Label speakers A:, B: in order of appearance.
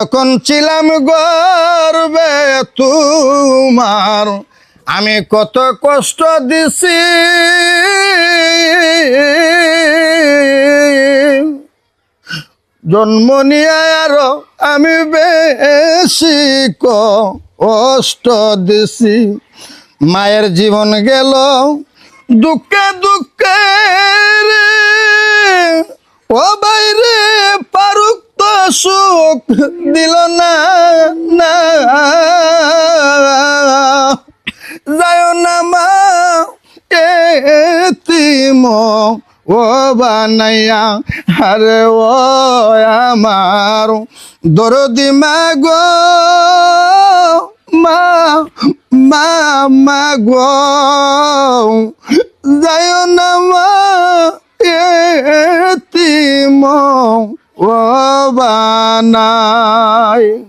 A: তখন ছিলাম গর্বে তোমার, আমি কত কষ্ট দিছি। জন্ম নিয়ে আরও আমি বেশি কষ্ট দিছি। মায়ের জীবন গেল দুঃখে দুঃখে। সুখ দিল না না। যায় না মা এতিম ও বানাইয়া আরে ও আমার। দরদি মা গো, মা মা মা গো। ও বানাই।